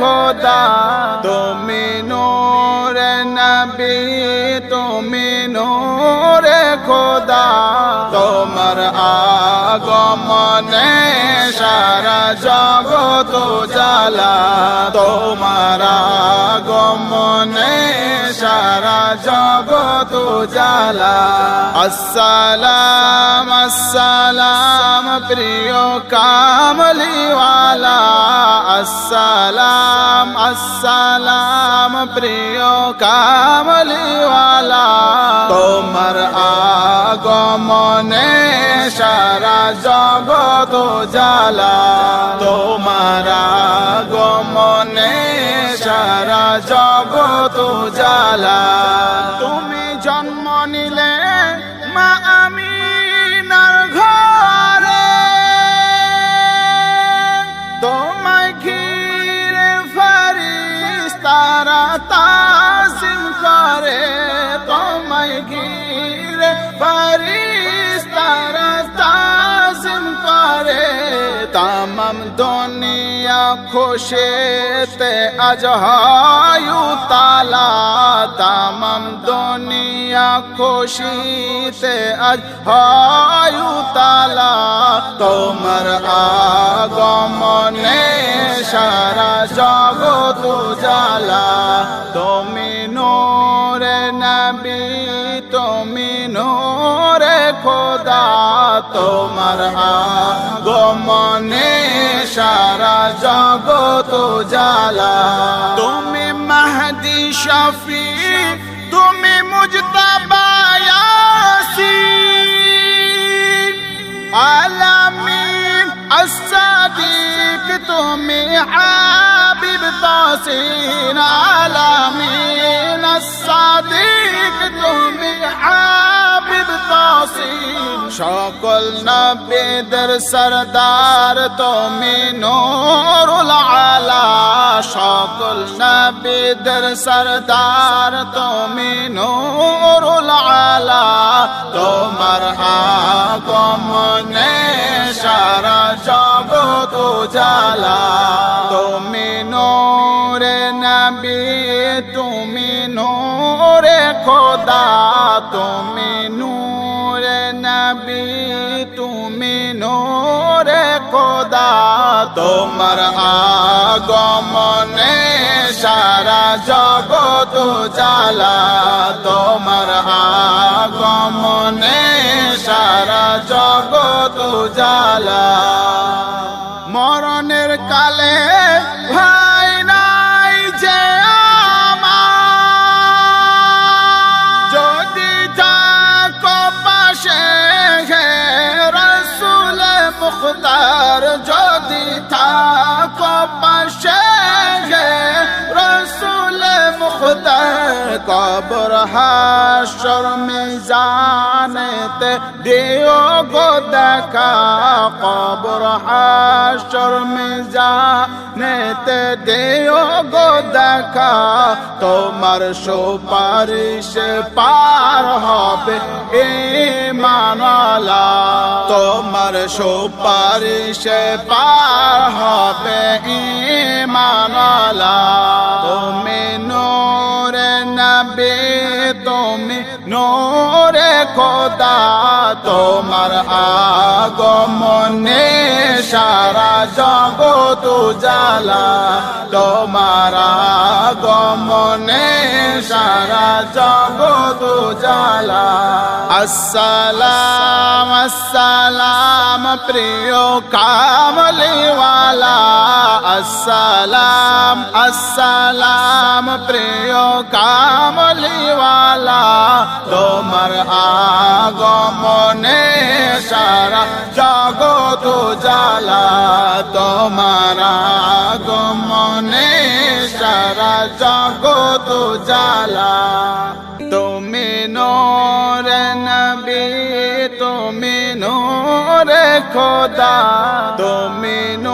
খোদা তুমি নোরে নবী তুমি নোরে খোদা। তোমার আগমনে সারা জগত জালা তোমার আগমনে সারা জগত জালা আসসালাম আসসালাম, প্রিয় কামলিওয়ালা। আসসালাম আসসালাম, প্রিয় কামলিওয়ালা। তোমার আগমনে সারা জগত জালা তোমার জগত জালা তুমি জন্ম নিলে খুশিতে আজ হায়ু তালা তামাম দুনিয়া খুশিতে আজ হায়ু তালা তোমার আগমনে সারা জগত জালা তুমি নোরে নবী, তুমি নোরে খোদা। তোমার আগমনে সারা জগত জালা তুমি মাহদি শফি তুমি মুজতাবা ইয়াসিন। আলামিন الصديق تومي حبيب طاسين عالمين الصديق تومي حبيب طاسين شاكل نبي در سردار تومي نور العلا. شاكل نبي در سردار تومي نور العلا. تو مرحا کو জালা তুমি নোরে নবী, তুমি নোরে খোদা। তুমি নূরে নবী, তুমি নোরে খোদা। তোমার আগমনে সারা জগত জালা তোমার আগমনে সারা জগত জালা কবর হাসর মিজানেতে দিও গো দেখা। কবর হাসর মিজানেতে দিও গো দেখা। তোমার সুপারিশ পার হবে ইমানলা তোমার সুপারিশ পার হবে ইমানলা তুমি খোদা, তোমার আগমনে সারা জগত জালা তোমার আগমনে সারা জগত জালা আসসালাম আসসালাম, প্রিয় কামলিওয়ালা। আসসালাম আসসালাম, প্রিয় কামলিওয়ালা, তোমার আগমনে সারা জগত জালা তোমার আগমনে সারা জগত জালা তুমি নোরে নবী, তুমি নোরে খোদা, তুমি নোরে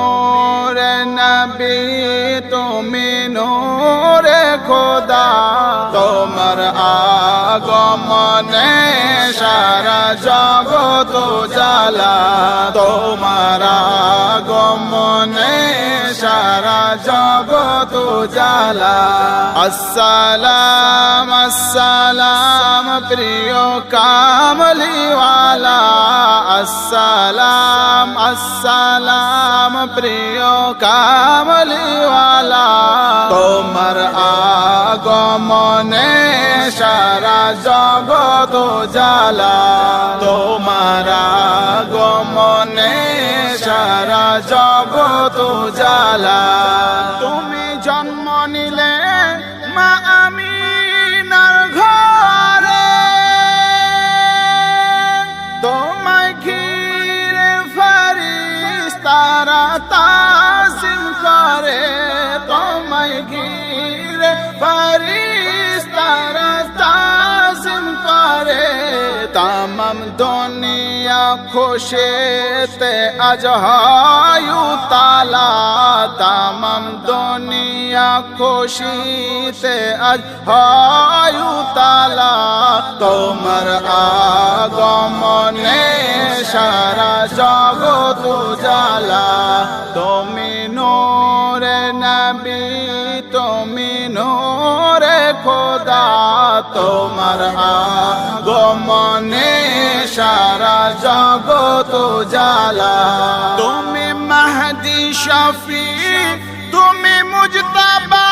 খোদা তোমার আগমনে সারা জগত জালা তোমার আগমনে জগত জালা আসসালাম আসসালাম, প্রিয় কামলিওয়ালা। আসসালাম আসসালাম, প্রিয় কামলিওয়ালা। তোমার আগমনে সারা জগত জালা তোমার আগমনে সারা জগত জালা খুশেতে আজ হায়ু তালা তামাম দুনিয়া খুশিতে আজ হায়ু তালা তোমার আগমনে সারা জগত জালা তুমি নোরে নবী খোদা, তোমার আগমনে সারা জগত জালা তুমি মাহদি শফি, তুমি মুজতাবায়াসি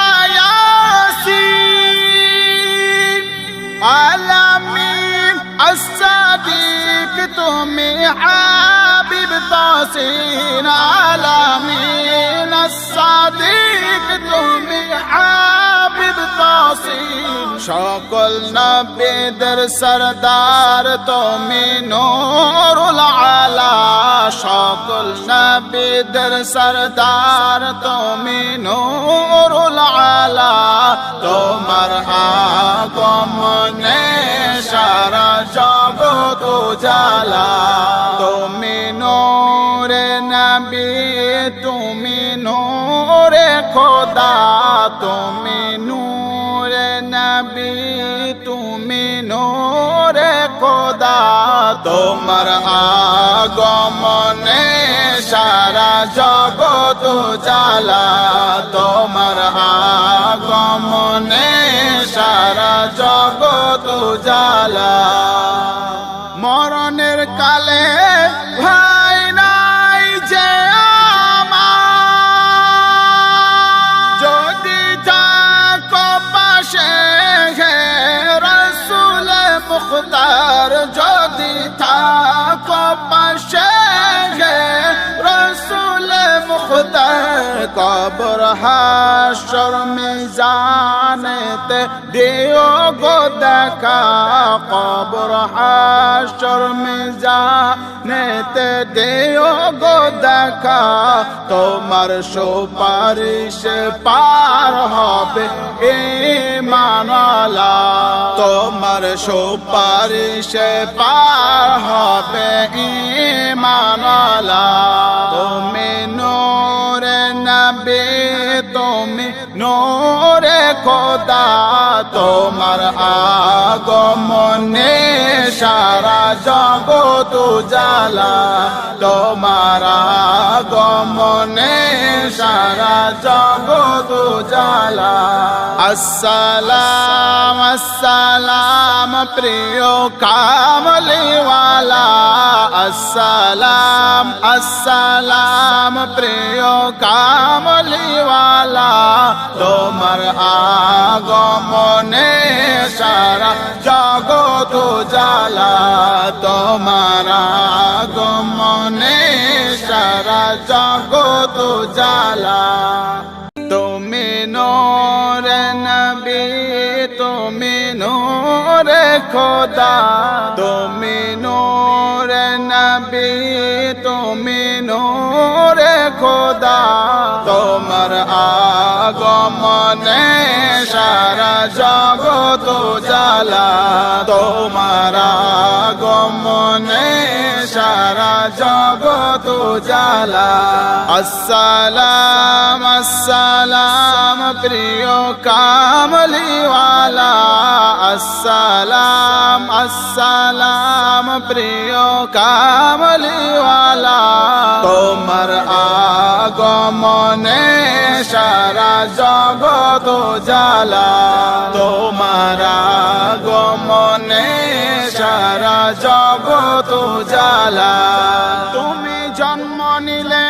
আলামিন আসাদিক তুমি আ طيب بالطاسين على مين الصديق تومي حبيب طاسين. شوق النبي در سردار تومي نور العلا. شوق النبي در سردار تومي نور العلا. تو مرحا قوم نے جاگو تو جالا নবী তুমি নোরে খোদা, তুমি নূরে নবী, তুমি নোরে খোদা। তোমার আগমনে সারা জগত জালা তোমার আগমনে সারা জগত জালা মুখতার যদি থাকো পাশে রসুল মুখতার কবর হাসর মিজানেতে দিও গো দেখা কবর হাসর মিজানেতে দিও গো দেখা তোমার সুপারিশ পার হবে ইমানালা তোমার সুপারিশ পার হবে ইমানালা তুমি নোরে নবী তুমি নোরে খোদা। তোমার আগমনে সারা জগত জালা তোমার আগমনে সারা জগত জালা আসসালাম আসসালাম, প্রিয় কামলিওয়ালা। আসসালাম আসসালাম, প্রিয় কামলিওয়ালা। তোমার আগমনে সারা জগত জালা তোমার আগমনে সারা জগত জালা তুমি নোরে নবী, তুমি নোরে খোদা, তুমি নোরে নবী, তুমি নোরে খোদা, তোমার আগমনে সারা জগত জালা তোমারা গমনে জগত জালা আসসালাম আসসালাম, প্রিয় কামলিওয়ালা আসসালাম আসসালাম, প্রিয় কামলিওয়ালা তোমার আগমনে সারা জগত জালা তোমার আগমনে সারা জগত জালা তুমি জন্ম নিলে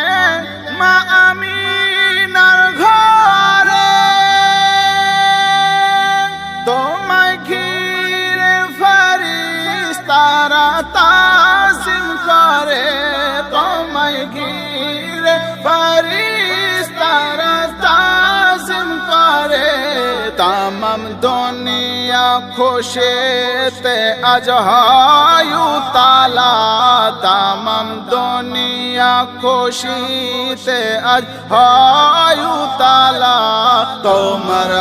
মা আমিনার দুনিয়া খুশিতে আজ হায়ু তালা তামাম দুনিয়া খুশিতে আজ হায়ু তালা তোমার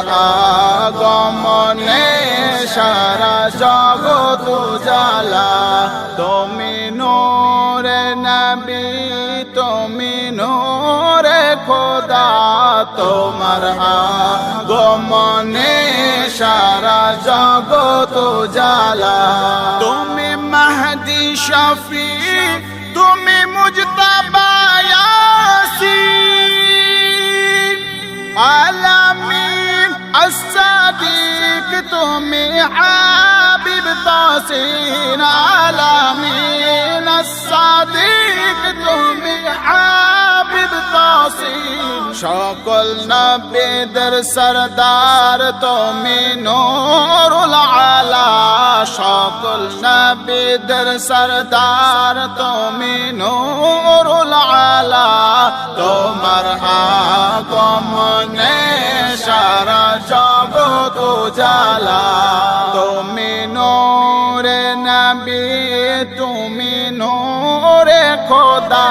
আগমনে সারা জগত জালা তুমি নোরে নবী, তুমি নোরে খোদা। তোমার আগমনে সারা জগত জালা তুমি মাহদি শফি তুমি মুজতাবায়াসি আলামিন আসাদিক তুমি হাবিব তাসিন আলামিন আসাদিক তুমি হাবিব সকল নবীদের সরদার তুমি নূরুল আলা। সকল নবীদের সরদার তুমি নূরুল আলা। তোমার আগমনে সারা জগত জালা তুমি নোরে নবী, তুমি নোরে খোদা।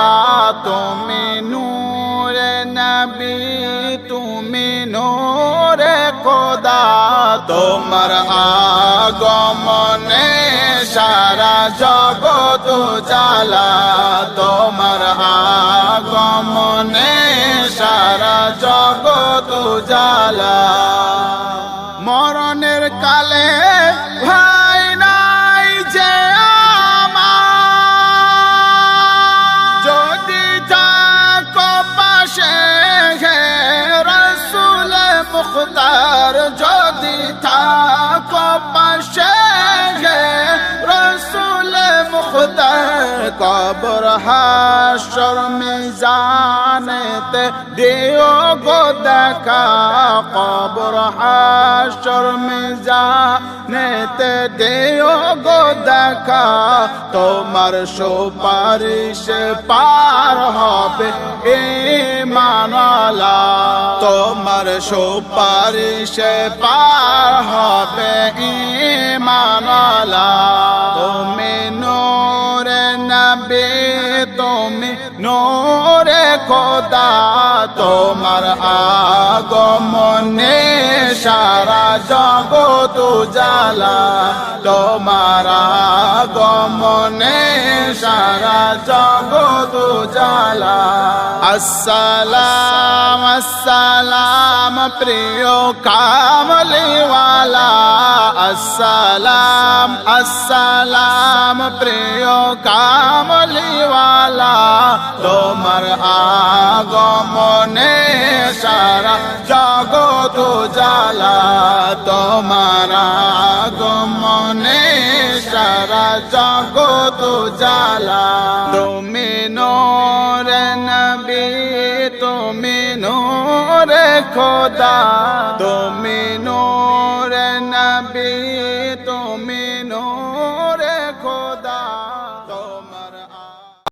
তুমি তোমার আগমনে সারা জগত জালা তোমার আগমনে সারা জগত জালা মরণের কালে কবর হাসর মিজানেতে দিও গো দেখা। কবর হাসর মিজানেতে দিও গো দেখা। তোমার সুপারিশ পার হবে এ মানালা তোমার সুপারিশ পার হবে এ মানালা তুমি নোরে খোদা তোমার আগমনে সারা জগত জালা তোমার আগমনে সারা জগত জালা আসসালাম আসসালাম, প্রিয় কামলিওয়ালা। আসসালাম আসসালাম, প্রিয় কামলিওয়ালা। তোমার আগমনে জগত জালা তোমার গমনে সারা জগত জালা তুমি নোরে নবী, তুমি নোরে খোদা। তুমি নোরে